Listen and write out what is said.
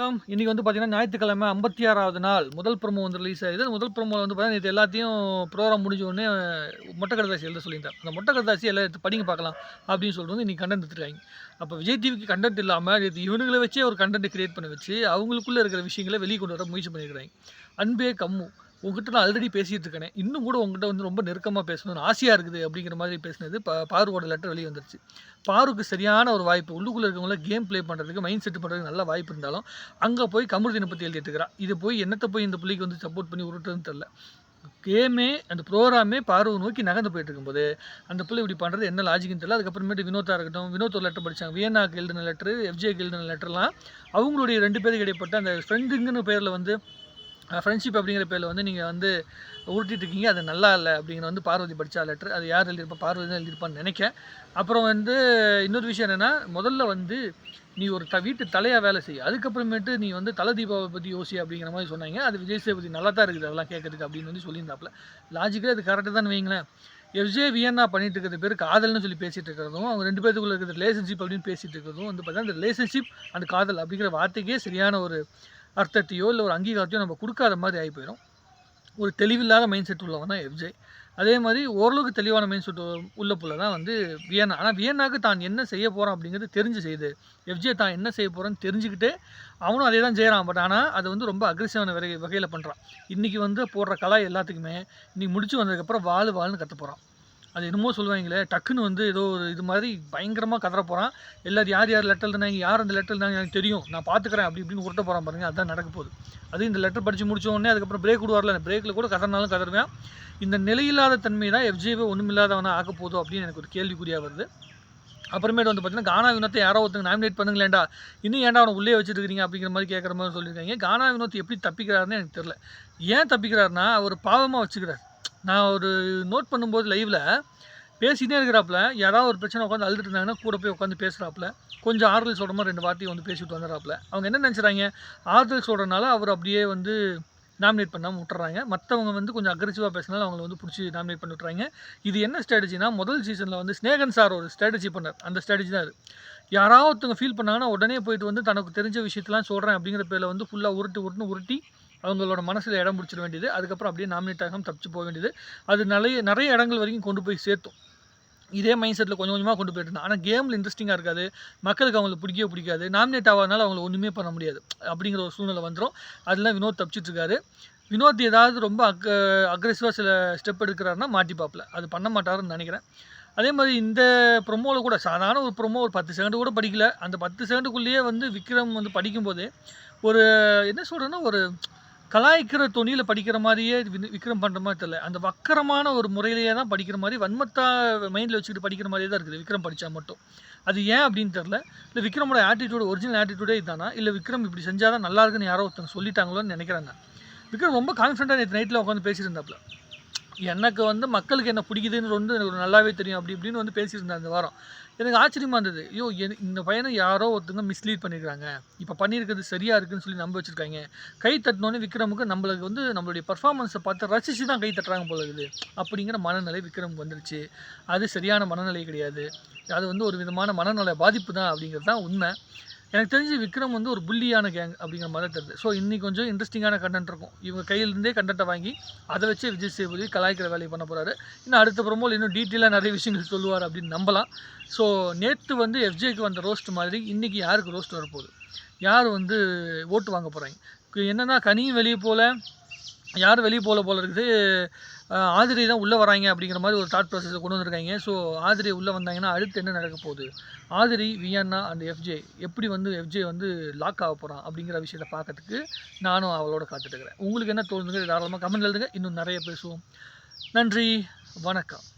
வணக்கம். இன்றைக்கி வந்து பார்த்தீங்கன்னா ஞாயிற்றுக்கிழமை ஐம்பத்தி ஆறாவது நாள். முதல் ப்ரோமோ வந்து ரிலீஸ் ஆகுது. முதல் ப்ரோமோவில் வந்து பார்த்தீங்கன்னா இது எல்லாத்தையும் ப்ரோக்ராம் முடிஞ்ச உடனே மொட்டை கடதாசி எழுத சொல்லியிருந்தேன். அந்த மொட்டை கடதாசி எல்லாம் எடுத்து படிங்க பார்க்கலாம் அப்படின்னு சொல்லிட்டு வந்து இன்றைக்கி கண்டென்ட் எடுத்துருக்காங்க. அப்போ விஜய் டிவிக்கு கண்டென்ட் இல்லாமல் இது இவனுங்களை வச்சே ஒரு கண்டென்ட் கிரியேட் பண்ண வச்சு அவங்களுக்குள்ளே இருக்கிற விஷயங்களை வெளியே கொண்டு வர முயற்சி பண்ணியிருக்கிறாங்க. அன்பே கம்மு. உங்ககிட்ட நான் ஆல்ரெடி பேசிகிட்டு இருக்கேன். இன்னும் கூட உங்ககிட்ட வந்து ரொம்ப நெருக்கமாக பேசணும்னு ஆசையாக இருக்குது அப்படிங்கிற மாதிரி பேசினது பா பாருவோட லெட்டர் வெளியே வந்துருச்சு. பாருக்கு சரியான ஒரு வாய்ப்பு. உள்ளுக்குள்ளே இருக்கவங்கள கேம் ப்ளே பண்ணுறதுக்கு மைண்ட் செட் பண்ணுறதுக்கு நல்ல வாய்ப்பு இருந்தாலும் அங்கே போய் கமருதீனை பற்றி எழுதிட்டு இருக்கிறான் இது போய் என்னத்தை போய் இந்த பிள்ளைக்கு வந்து சப்போர்ட் பண்ணி உருட்டுறதுன்னு தெரில கேமே அந்த ப்ரோக்ராமே பார்வை நோக்கி நகர்ந்து போயிட்டு இருக்கும்போது அந்த பிள்ளை இப்படி பண்ணுறது என்ன லாஜிக்னு தெரியல. அதுக்கப்புறமேட்டு வினோத்தா இருக்கட்டும் வினோத் ஒரு லெட்டர் படித்தாங்க வியன்னாக்கு எழுதின லெட்ரு எஃப்ஜேக்கு எழுதின லெட்டர்லாம் அவங்களுடைய ரெண்டு பேருக்கு இடைப்பட்ட அந்த ஃப்ரெண்டுங்கன்னு பேரில் வந்து ஃப்ரெண்ட்ஷிப் அப்படிங்கிற பேரில் வந்து நீங்கள் வந்து உருட்டிட்டு இருக்கீங்க அது நல்லா இல்லை அப்படிங்கிற வந்து பார்வதி படித்தா லெட்ரு அது யார் எழுதியிருப்பா? பார்வதி தான் எழுதியிருப்பான்னு நினைக்கேன் அப்புறம் வந்து இன்னொரு விஷயம் என்னென்னா முதல்ல வந்து நீ ஒரு த வீட்டு தலையாக வேலை செய்ய அதுக்கப்புறமேட்டு நீ வந்து தலை தீபாவை பற்றி யோசி அப்படிங்கிற மாதிரி சொன்னாங்க. அது விஜய் சேபதி நல்லா தான் இருக்குது அதெல்லாம் கேட்கறதுக்கு அப்படின்னு வந்து சொல்லியிருந்தாப்புல. லாஜிக்கலாக அது கரெக்டாக தான் வைங்களேன். எஃப்ஜே வியன்னா பண்ணிட்டு இருக்கிற பேர் காதல்னு சொல்லி பேசிகிட்டு இருக்கிறதும் அவங்க ரெண்டு பேத்துக்குள்ள இருக்கிற ரிலேஷன்ஷிப் அப்படின்னு பேசிகிட்டு இருக்கிறதும் வந்து பார்த்தீங்கன்னா அந்த ரிலேஷன்ஷிப் அந்த காதல் அப்படிங்கிற வார்த்தைக்கே சரியான ஒரு அர்த்தத்தையோ இல்லை ஒரு அங்கீகாரத்தையோ நம்ம கொடுக்காத மாதிரி ஆகி போயிடும் ஒரு தெளிவில்லாத மைண்ட் செட் உள்ளவன் தான் எஃப்ஜே அதே மாதிரி ஓரளவுக்கு தெளிவான மைண்ட் செட் உள்ள புள்ள தான் வந்து வியன்னா ஆனால் வியன்னாக்கு தான் என்ன செய்ய போகிறான் அப்படிங்கிறது தெரிஞ்சு செய்யுது எஃப்ஜே தான் என்ன செய்ய போகிறான்னு தெரிஞ்சுக்கிட்டு அவனும் அதே தான் செய்கிறான் பட் ஆனால் அது வந்து ரொம்ப அக்ரெசிவான வகை வகையில் பண்ணுறான் இன்றைக்கி வந்து போடுற கலா எல்லாத்துக்குமே இன்றைக்கி முடிச்சு வந்ததுக்கப்புறம் வாழ் வாழ்னு கற்று போகிறான் அது என்னமோ சொல்லுவாங்களே டக்குன்னு வந்து ஏதோ ஒரு இது மாதிரி பயங்கரமாக கதற போகிறான் எல்லாரும் யார் யார் லெட்டர் இருந்தாங்க யார் அந்த லெட்டர் இருந்தாங்க எனக்கு தெரியும். நான் பார்த்துக்கிறேன் அப்படி இப்படின்னு உருட்ட போகிறான் பாருங்க. அதுதான் நடக்க போகுது. அது இந்த லெட்டர் படித்து முடிச்ச உடனே அதுக்கப்புறம் பிரேக் விடுவார்ல அந்த பிரேக்கில் கூட கதறினாலும் கதறுவேன். இந்த நிலையில்லாத தன்மை தான் எஃப்ஜேவே ஒன்றுமில்லாதவனாக ஆக்க போதும் அப்படின்னு எனக்கு ஒரு கேள்விக்குறியாக வருது. அப்புறமேட்டு வந்து பார்த்தீங்கன்னா கானா வினோத்தை யாரோ ஒருத்தங்க நாமினேட் பண்ணுங்களேண்டா இன்னும் ஏன்டா அவனை உள்ளே வச்சுருக்கிறீங்க அப்படிங்கிற மாதிரி கேட்குற மாதிரி சொல்லியிருக்காங்க. கானா வினோத் எப்படி தப்பிக்கிறாருன்னு எனக்கு தெரில ஏன் தப்பிக்கிறாருன்னா அவர் பாவமாக வச்சுக்கிறார். நான் ஒரு நோட் பண்ணும்போது லைவில் பேசினே இருக்கிறாப்புல யாராவது ஒரு பிரச்சனை உட்காந்து அழுதுட்டு இருந்தாங்கன்னா கூட போய் உட்காந்து பேசுகிறாப்புல கொஞ்சம் ஆறுதல் சொல்கிற மாதிரி ரெண்டு வார்த்தையை வந்து பேசிட்டு வந்துடுறாப்புல. அவங்க என்ன நினச்சிட்றாங்க ஆறுதல் சொல்கிறனால அவர் அப்படியே வந்து நாமினேட் பண்ணாமல் விட்டுறாங்க. மற்றவங்க வந்து கொஞ்சம் அக்ரெசிவாக பேசினாலும் அவங்கள வந்து பிடிச்சி நாமினேட் பண்ணி விட்றாங்க இது என்ன ஸ்ட்ராட்டஜினா முதல் சீசனில் வந்து ஸ்னேகன் சார் ஒரு ஸ்ட்ராட்டஜி பண்ணார். அந்த ஸ்ட்ராட்டஜி தான் அது. யாராவது ஒருத்தவங்க ஃபீல் பண்ணாங்கன்னா உடனே போயிட்டு வந்து தனக்கு தெரிஞ்ச விஷயத்தெலாம் சொல்கிறேன் அப்படிங்கிற பேரில் வந்து ஃபுல்லாக உருட்டு உருட்டுன்னு உருட்டி அவங்களோட மனசில் இடம் பிடிச்சிட வேண்டியது. அதுக்கப்புறம் அப்படியே நாமினேட் ஆகாமல் தப்பிச்சு போக வேண்டியது. அது நிறைய நிறைய இடங்கள் வரைக்கும் கொண்டு போய் சேர்த்தோம். இதே மைண்ட் செட்டில் கொஞ்சம் கொஞ்சமாக கொண்டு போயிட்டு இருந்தான் ஆனால் கேமில் இன்ட்ரெஸ்டிங்காக இருக்காது. மக்களுக்கு அவங்களுக்கு பிடிக்கவே பிடிக்காது. நாமினேட் ஆகாதனால அவங்கள ஒன்றுமே பண்ண முடியாது. அப்படிங்கிற ஒரு சூழ்நிலை வந்துடும் அதெல்லாம் வினோத் தப்பிச்சிட்ருக்காரு வினோத் ஏதாவது ரொம்ப அக் அக்ரெசிவாக சில ஸ்டெப் எடுக்கிறாருன்னா மாட்டிப்பாப்பில் அது பண்ண மாட்டாருன்னு நினைக்கிறேன். அதே மாதிரி இந்த ப்ரொமோவில் கூட சாதாரண ஒரு ப்ரொமோ ஒரு பத்து செகண்டு கூட படிக்கல. அந்த பத்து செகண்டுக்குள்ளேயே வந்து விக்ரம் வந்து படிக்கும்போதே ஒரு என்ன சொல்கிறேன்னா ஒரு கலாய்க்கிற துணியில் படிக்கிற மாதிரியே விக்ரம் பண்ணுற மாதிரி தெரியல. அந்த வக்கரமான ஒரு முறையிலேயே தான் படிக்கிற மாதிரி வன்மத்தா மைண்டில் வச்சுக்கிட்டு படிக்கிற மாதிரியே தான் இருக்குது. விக்ரம் படித்தா மட்டும். அது ஏன் அப்படின்னு தெரில இல்லை விக்ரமோட ஆட்டிடியூட் ஒரிஜினல் ஆட்டிடியூடே இதுதானா இல்லை விக்ரம் இப்படி செஞ்சால் தான் நல்லா இருக்குன்னு யாரோ ஒருத்தங்க சொல்லிட்டாங்களோன்னு நினைக்கிறேன் நான் விக்ரம் ரொம்ப கான்ஃபிடண்ட்டாக நேற்று நைட்டில் உட்காந்து பேசியிருந்தாப்புல எனக்கு வந்து மக்களுக்கு என்ன பிடிக்குதுன்னு வந்து எனக்கு நல்லாவே தெரியும் அப்படி இப்படின்னு வந்து பேசியிருந்தேன் அந்த வாரம். எனக்கு ஆச்சரியமாக இருந்தது. ஐயோ இந்த பையனை யாரோ ஒருத்தங்க மிஸ்லீட் பண்ணியிருக்காங்க இப்போ பண்ணியிருக்கிறது சரியாக இருக்குன்னு சொல்லி நம்ப வச்சுருக்காங்க. கை தட்டினோன்னே விக்ரமுக்கு நம்மளுக்கு வந்து நம்மளுடைய பர்ஃபார்மன்ஸை பார்த்து ரசித்து தான் கை தட்டுறாங்க போல இருக்குது. அப்படிங்கிற மனநிலை விக்ரமுக்கு வந்துருச்சு. அது சரியான மனநிலை கிடையாது. அது வந்து ஒரு விதமான மனநல பாதிப்பு தான் அப்படிங்கிறது தான் உண்மை. எனக்கு தெரிஞ்சு விக்ரம் வந்து ஒரு புள்ளியான கேங் அப்படிங்கிற மாதிரி தெரியுது. ஸோ இன்னைக்கு கொஞ்சம் இன்ட்ரெஸ்டிங்கான கண்டென்ட் இருக்கும். இவங்க கையிலேருந்தே கண்டென்ட்டை வாங்கி அதை வச்சு விஜய் சேதுபதி கலாய்க்கிற வேலையை பண்ண போகிறாரு இன்னும் அடுத்த ப்ரோமோல் இன்னும் டீட்டெயிலாக நிறைய விஷயங்கள் சொல்லுவார் அப்படின்னு நம்பலாம். ஸோ நேற்று வந்து எஃப்ஜேக்கு வந்த ரோஸ்ட் மாதிரி இன்றைக்கி யாருக்கு ரோஸ்ட் வரப்போகுது? யார் வந்து ஓட்டு வாங்க போகிறாங்க என்னென்னா கனியும் வெளியே போகல யார் வெளியே போல போல இருக்குது? ஆதிரை தான் உள்ளே வராங்க அப்படிங்கிற மாதிரி ஒரு தாட் ப்ராசஸை கொண்டு வந்திருக்காங்க. ஸோ ஆதிரை உள்ளே வந்தாங்கன்னா அடுத்து என்ன நடக்க போகுது? ஆதிரி வியன்னா அண்ட் எஃப்ஜே எப்படி வந்து எஃப்ஜே வந்து லாக் ஆக போகிறான் அப்படிங்கிற விஷயத்தை பார்க்கறதுக்கு நானும் அவளோட காத்துட்டு இருக்கிறேன். உங்களுக்கு என்ன தோணுதுங்க தாராளமாக கமெண்ட் எழுதுங்க. இன்னும் நிறைய பேசுவோம். நன்றி. வணக்கம்.